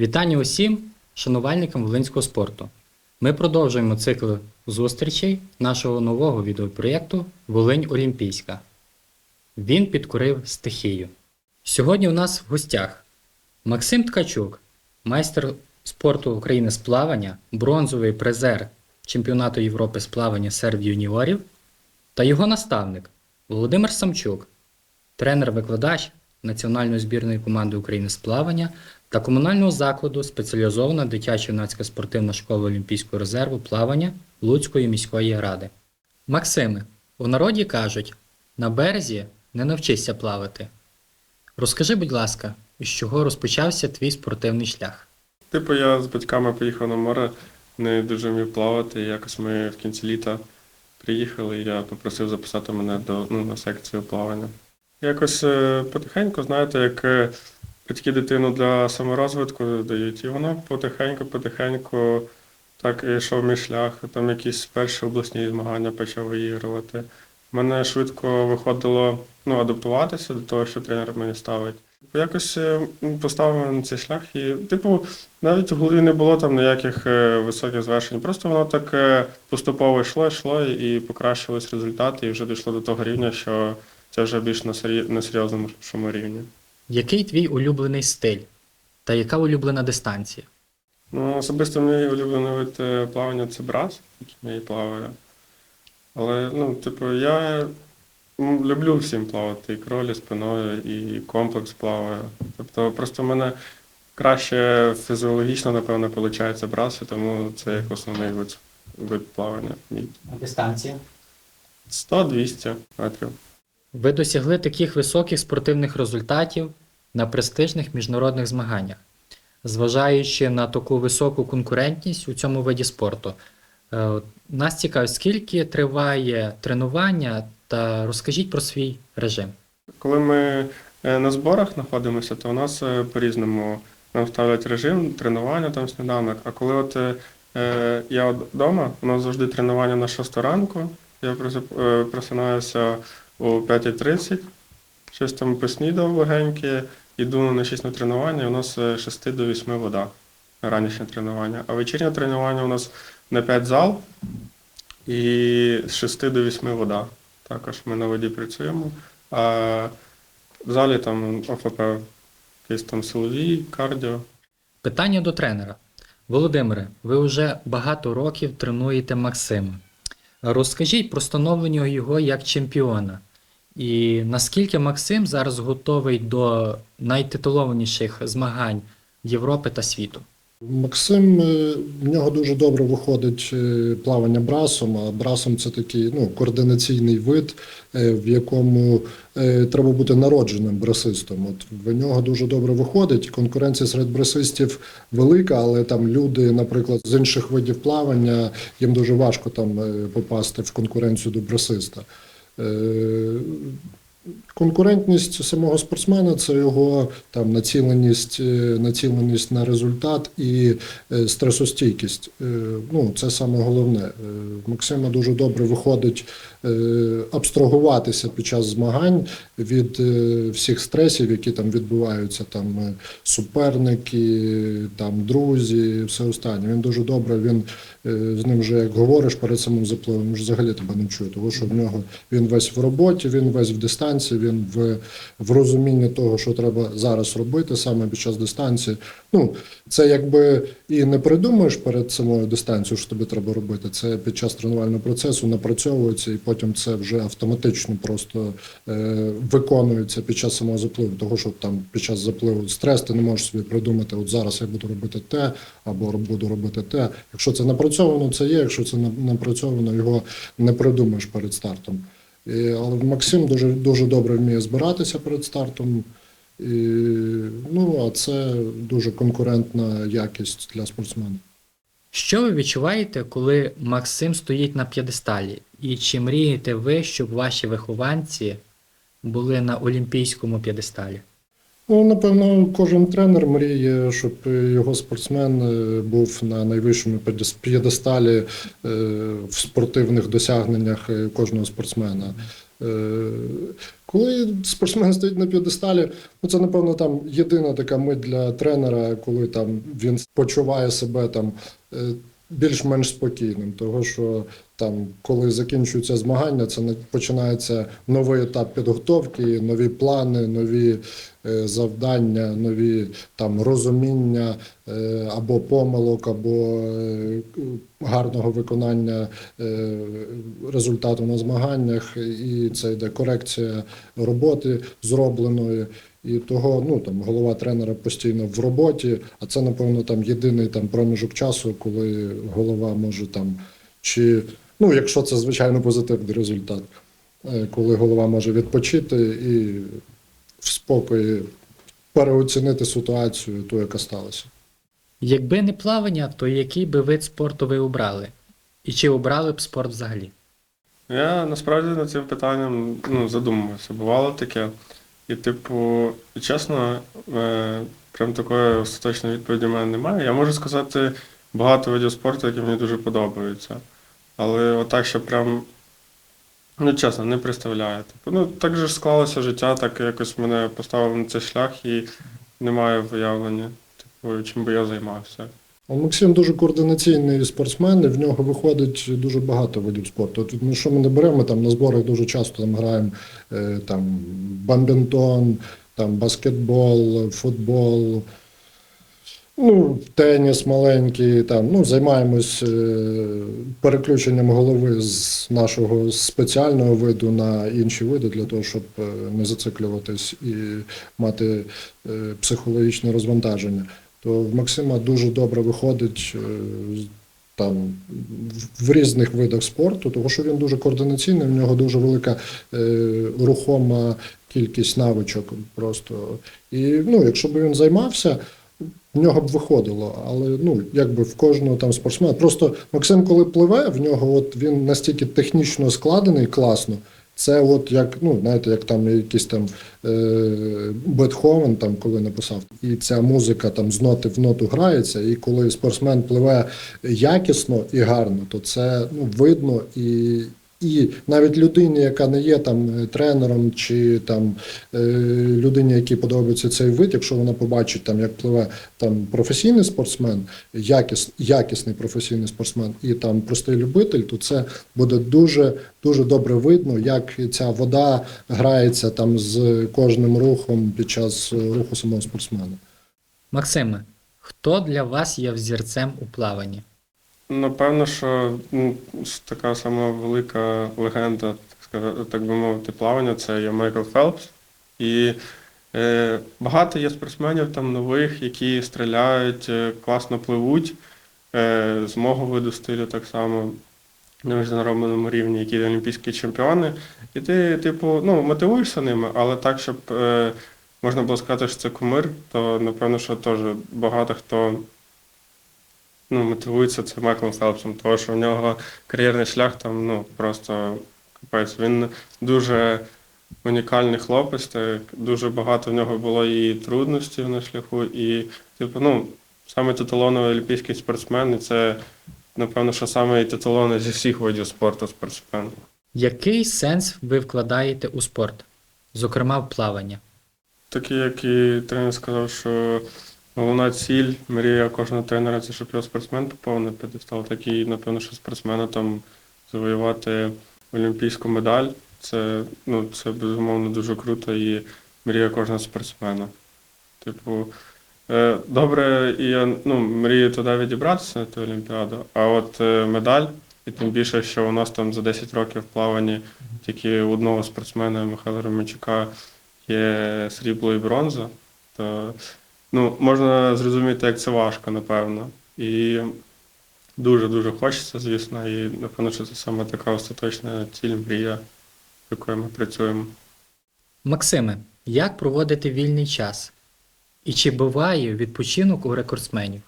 Вітання усім шанувальникам волинського спорту. Ми продовжуємо цикл зустрічей нашого нового відеопроєкту Волинь Олімпійська. Він підкорив стихію. Сьогодні у нас в гостях Максим Ткачук, майстер спорту України з плавання, бронзовий призер Чемпіонату Європи з плавання серед юніорів та його наставник Володимир Самчук, тренер-викладач Національної збірної команди України з плавання та комунального закладу спеціалізована дитячо-юнацька спортивна школа Олімпійського резерву плавання Луцької міської ради. Максиме, у народі кажуть: на березі не навчишся плавати. Розкажи, будь ласка, з чого розпочався твій спортивний шлях? Типу, я з батьками поїхав на море, не дуже вмів плавати. Якось ми в кінці літа приїхали, і я попросив записати мене до, ну, на секцію плавання. Якось е, потихеньку, знаєте, як е, батьки дитину для саморозвитку дають, і воно потихеньку-потихеньку так йшов мій шлях. Там якісь перші обласні змагання почав виігрувати. Мене швидко виходило ну, адаптуватися до того, що тренер мені ставить. Якось е, поставив на цей шлях і, типу, навіть в голові не було там ніяких е, високих звершень. Просто воно так е, поступово йшло, йшло і покращились результати, і вже дійшло до того рівня, що це вже більш на серйозному рівні. Який твій улюблений стиль? Та яка улюблена дистанція? Ну, особисто мій улюблений вид е, плавання це брас, який я і плаваю. Але, ну, типу, я люблю всім плавати, і кролі спиною, і комплекс плаваю. Тобто просто в мене краще фізіологічно, напевно, виходить браси, тому це як основний вид, вид плавання. мій. Дистанція. 100-200 метрів. Ви досягли таких високих спортивних результатів на престижних міжнародних змаганнях. Зважаючи на таку високу конкурентність у цьому виді спорту, е, нас цікавить, скільки триває тренування, та розкажіть про свій режим. Коли ми е, на зборах знаходимося, то у нас е, по-різному нам ставлять режим, тренування, там сніданок. А коли от я вдома, у нас завжди тренування на 6 ранку, я просинаюся о 5.30, щось там поснідав легеньке, йду на 6 на тренування, у нас е, з 6 до 8 вода, ранішнє тренування. А вечірнє тренування у нас на 5 зал і з 6 до 8 вода. Також ми на воді працюємо. А в залі там ОФП, якісь там силові, кардіо. Питання до тренера. Володимире, ви вже багато років тренуєте Максима. Розкажіть про становлення його як чемпіона. І наскільки Максим зараз готовий до найтитулованіших змагань Європи та світу? Максим е, в нього дуже добре виходить е, плавання брасом. А брасом це такий ну, координаційний вид, е, в якому треба бути народженим брасистом. От в нього дуже добре виходить. Конкуренція серед брасистів велика, але там люди, наприклад, з інших видів плавання, їм дуже важко там попасти в конкуренцію до брасиста. Е, Конкурентність самого спортсмена це його там націленість, е, націленість на результат і е, стресостійкість. Ну це саме головне. Максима дуже добре виходить абстрагуватися під час змагань від е, всіх стресів, які там відбуваються, там е, суперники, там друзі, все останнє. Він дуже добре. Він е, з ним вже як говориш перед самим запливом, взагалі тебе не чує, тому що в нього він весь в роботі, він весь в дистанції, він в, в розумінні того, що треба зараз робити саме під час дистанції. Ну, це якби і не придумаєш перед самою дистанцією, що тобі треба робити. Це під час тренувального процесу напрацьовується, і потім це вже автоматично просто е, виконується під час самого запливу. Того, що там під час запливу стрес, ти не можеш собі придумати, от зараз я буду робити те, або буду робити те. Якщо це напрацьовано, це є. Якщо це напрацьовано, його не придумаєш перед стартом. І, але Максим дуже дуже добре вміє збиратися перед стартом. І, ну, а це дуже конкурентна якість для спортсмена. Що ви відчуваєте, коли Максим стоїть на п'єдесталі? І чи мрієте ви, щоб ваші вихованці були на олімпійському п'єдесталі? Ну, напевно, кожен тренер мріє, щоб його спортсмен е, був на найвищому п'єдесталі е, в спортивних досягненнях е, кожного спортсмена. Е, Коли спортсмен стоїть на п'єдесталі, ну це напевно там єдина така мить для тренера, коли там він почуває себе там е, більш-менш спокійним. Того що там, коли закінчуються змагання, це на- починається новий етап підготовки, нові плани, нові завдання, нові там розуміння е, або помилок, або е, гарного виконання е, результату на змаганнях, і це йде корекція роботи зробленої. І того, ну там голова тренера постійно в роботі, а це, напевно, там єдиний там проміжок часу, коли голова може там чи ну, якщо це звичайно позитивний результат, е, коли голова може відпочити і в спокої переоцінити ситуацію, ту, яка сталася. Якби не плавання, то який би вид спорту ви обрали? І чи обрали б спорт взагалі? Я насправді над цим питанням ну, задумувався. Бувало таке. І, типу, чесно, е, прям такої остаточної відповіді в мене немає. Я можу сказати багато видів спорту, які мені дуже подобаються. Але отак, що прям, ну чесно, не представляю. Типу, ну, так же ж склалося життя, так якось мене поставив на цей шлях і немає виявлення, типу, чим би я займався. Максим дуже координаційний спортсмен, і в нього виходить дуже багато видів спорту. От, ну, що ми не беремо, там на зборах дуже часто там граємо е, там, бамбінтон, там, баскетбол, футбол, ну, теніс маленький, там, ну, займаємось е, переключенням голови з нашого спеціального виду на інші види для того, щоб е, не зациклюватись і мати е, психологічне розвантаження то в Максима дуже добре виходить там в- різних видах спорту, тому що він дуже координаційний, в нього дуже велика рухома кількість навичок просто. І ну, якщо б він займався, в нього б виходило, але ну якби в кожного там спортсмена. Просто Максим, коли пливе, в нього от він настільки технічно складений, класно. Це от як, ну, знаєте, як там якийсь там е, Бетховен, там, коли написав, і ця музика там з ноти в ноту грається, і коли спортсмен пливе якісно і гарно, то це ну, видно і. І навіть людині, яка не є там е, тренером, чи там е, людині, якій подобається цей вид, якщо вона побачить там, як пливе там професійний спортсмен, якіс, якісний професійний спортсмен і там простий любитель, то це буде дуже дуже добре видно, як ця вода грається там з кожним рухом під час е, руху самого спортсмена. Максиме, хто для вас є взірцем у плаванні? Напевно, що ну, така сама велика легенда, так, би мовити, плавання це є Майкл Фелпс. І е, багато є спортсменів там нових, які стріляють, е, класно пливуть, е, з мого виду стилю так само на міжнародному рівні, які олімпійські чемпіони. І ти, типу, ну, мотивуєшся ними, але так, щоб е, можна було сказати, що це кумир, то напевно, що теж багато хто ну, мотивується це Майклом Фелпсом, тому що в нього кар'єрний шлях там ну, просто капець. Він дуже унікальний хлопець, так, дуже багато в нього було і трудностей на шляху, і, типу, ну, саме титулований олімпійський спортсмен, і це, напевно, що саме титулований зі всіх видів спорту спортсмен. Який сенс ви вкладаєте у спорт, зокрема в плавання? Так як і тренер сказав, що головна ціль, мрія кожного тренера це щоб його спортсмен попав на так і, напевно, що спортсмена там завоювати олімпійську медаль. Це, ну, це безумовно дуже круто і мрія кожного спортсмена. Типу, е, добре, і я ну, мрію туди відібратися на ту Олімпіаду, а от е, медаль, і тим більше, що у нас там за 10 років в плаванні тільки одного спортсмена Михайла Романчука є срібло і бронза, то ну, можна зрозуміти, як це важко, напевно. І дуже-дуже хочеться, звісно, і напевно, що це саме така остаточна ціль, мрія, якою ми працюємо. Максиме, як проводити вільний час? І чи буває відпочинок у рекордсменів?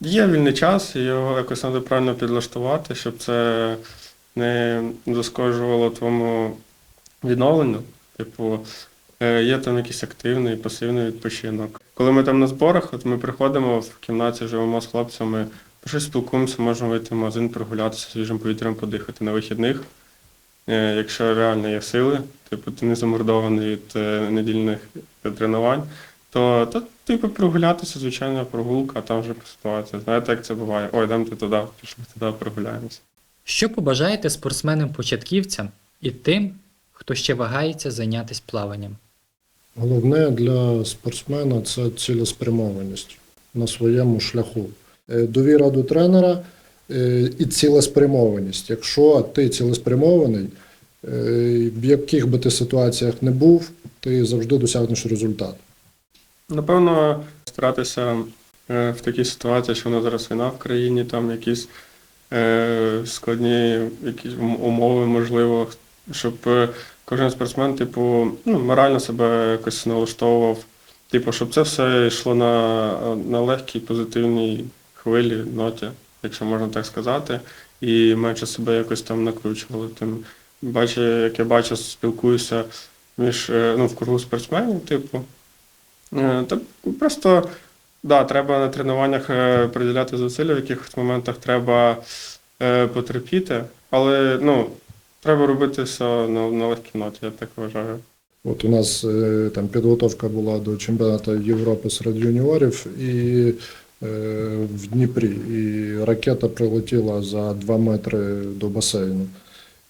Є вільний час, його якось треба правильно підлаштувати, щоб це не зашкоджувало твоєму відновленню. Типу, є там якийсь активний, пасивний відпочинок. Коли ми там на зборах, от ми приходимо в кімнаті, живемо з хлопцями, щось спілкуємося, можемо вийти в магазин, прогулятися свіжим повітрям, подихати на вихідних. е, якщо реально є сили, типу ти не замордований від е, недільних тренувань, то, то типу прогулятися, звичайна прогулка, а там вже по ситуації. Знаєте, як це буває? Ой, йдемо туди, пішли туди, прогуляємося. Що побажаєте спортсменам-початківцям і тим, хто ще вагається зайнятися плаванням? Головне для спортсмена це цілеспрямованість на своєму шляху. Е, Довіра до тренера е, і цілеспрямованість. Якщо ти цілеспрямований, е, в яких би ти ситуаціях не був, ти завжди досягнеш результат. Напевно, старатися в такій ситуації, що в нас зараз війна в країні, там якісь складні якісь умови, можливо, щоб кожен спортсмен, типу, ну, морально себе якось налаштовував. Типу, щоб це все йшло на, на легкій, позитивній хвилі, ноті, якщо можна так сказати, і менше себе якось там накручували. Тим бачу, як я бачу, спілкуюся між е, ну, в кругу спортсменів, типу. Е, Та просто да, треба на тренуваннях е, приділяти зусилля, в якихось моментах треба потерпіти, але ну, треба робити все на, на легкій ноті, я так вважаю. От у нас е, там підготовка була до чемпіонату Європи серед юніорів і е, в Дніпрі. І ракета прилетіла за 2 метри до басейну.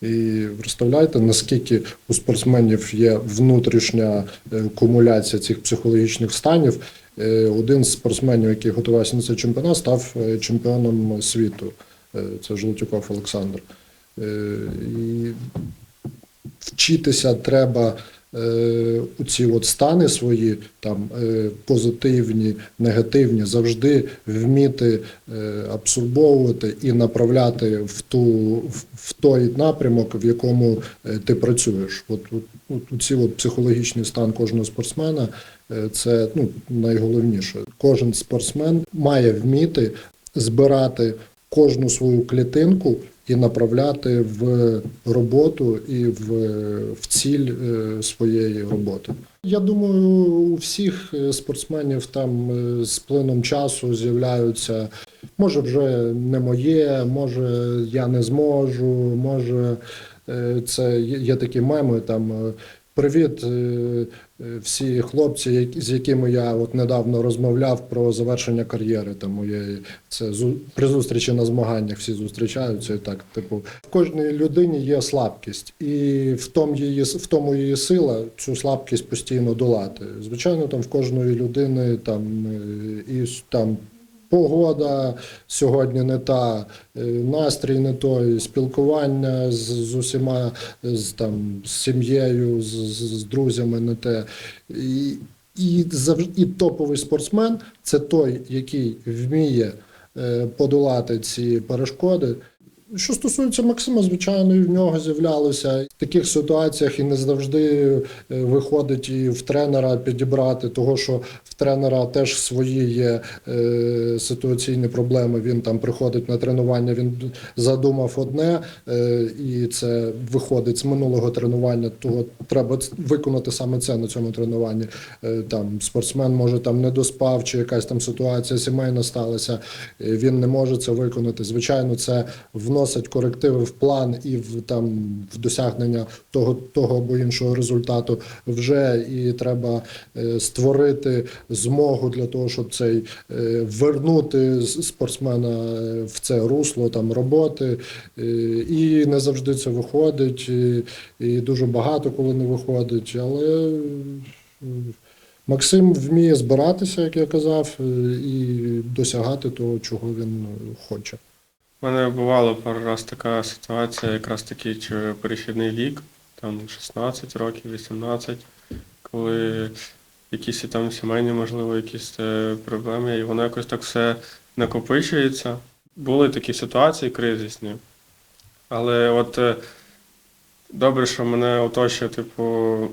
І представляєте, наскільки у спортсменів є внутрішня е, кумуляція цих психологічних станів. Е, Один з спортсменів, який готувався на цей чемпіонат, став чемпіоном світу. Це Жолтюков Олександр. Е, І вчитися треба е, у ці от стани свої, там е, позитивні, негативні, завжди вміти абсорбовувати і направляти в ту в, той напрямок, в якому ти працюєш. От, от, у ці от психологічний стан кожного спортсмена це ну, найголовніше. Кожен спортсмен має вміти збирати кожну свою клітинку і направляти в роботу і в, в ціль е, своєї роботи. Я думаю, у всіх е, спортсменів там е, з плином часу з'являються. Може, вже не моє, може я не зможу, може це є такі меми там. Привіт, е, е, всі хлопці, з якими я от недавно розмовляв про завершення кар'єри там моєї. Це при зустрічі на змаганнях всі зустрічаються і так. Типу, в кожній людині є слабкість, і в тому її в тому її сила цю слабкість постійно долати. Звичайно, там в кожної людини там е, і там. Погода сьогодні не та, е, настрій не той, спілкування з, з усіма, з, там, з сім'єю, з, з, друзями не те. І, і, і топовий спортсмен це той, який вміє е, подолати ці перешкоди. Що стосується Максима, звичайно, і в нього з'являлося в таких ситуаціях і не завжди е, виходить і в тренера підібрати, того що в тренера теж свої є е, ситуаційні проблеми. Він там приходить на тренування, він задумав одне, е, і це виходить з минулого тренування. Того треба виконати саме це на цьому тренуванні. Там спортсмен може там не доспав, чи якась там ситуація сімейна сталася. Він не може це виконати. Звичайно, це вносить корективи в план і в там в досягнення того, того або іншого результату. Вже і треба е, створити змогу для того, щоб цей е, вернути спортсмена е, в це русло там роботи. І не завжди це виходить, і, і дуже багато коли не виходить. Але Максим вміє збиратися, як я казав, і досягати того, чого він хоче. У мене бувала пару раз така ситуація, якраз такий чи перехідний вік, там 16 років, 18, коли якісь там сімейні, можливо, якісь е, проблеми, і воно якось так все накопичується. Були такі ситуації кризисні. Але от е, добре, що мене оточує, типу,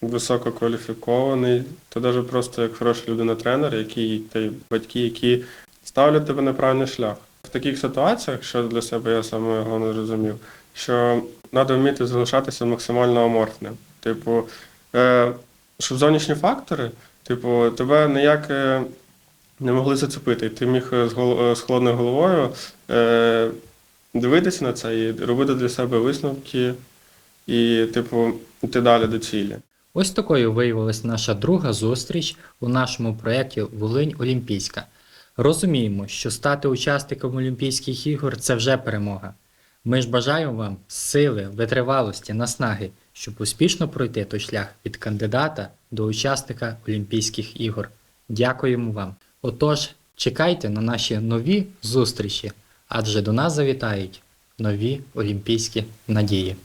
висококваліфікований, то навіть просто як хороша людина-тренер, який та й батьки, які ставлять тебе на правильний шлях. В таких ситуаціях, що для себе я саме головне зрозумів, що треба вміти залишатися максимально аморфним. Типу, е, щоб зовнішні фактори, типу, тебе ніяк е, не могли зацепити. Ти міг е, з, холодною головою дивитися на це і робити для себе висновки, і, типу, йти далі до цілі. Ось такою виявилася наша друга зустріч у нашому проєкті Волинь Олімпійська. Розуміємо, що стати учасником Олімпійських ігор це вже перемога. Ми ж бажаємо вам сили, витривалості, наснаги, щоб успішно пройти той шлях від кандидата до учасника Олімпійських ігор. Дякуємо вам. Отож, чекайте на наші нові зустрічі, адже до нас завітають нові олімпійські надії.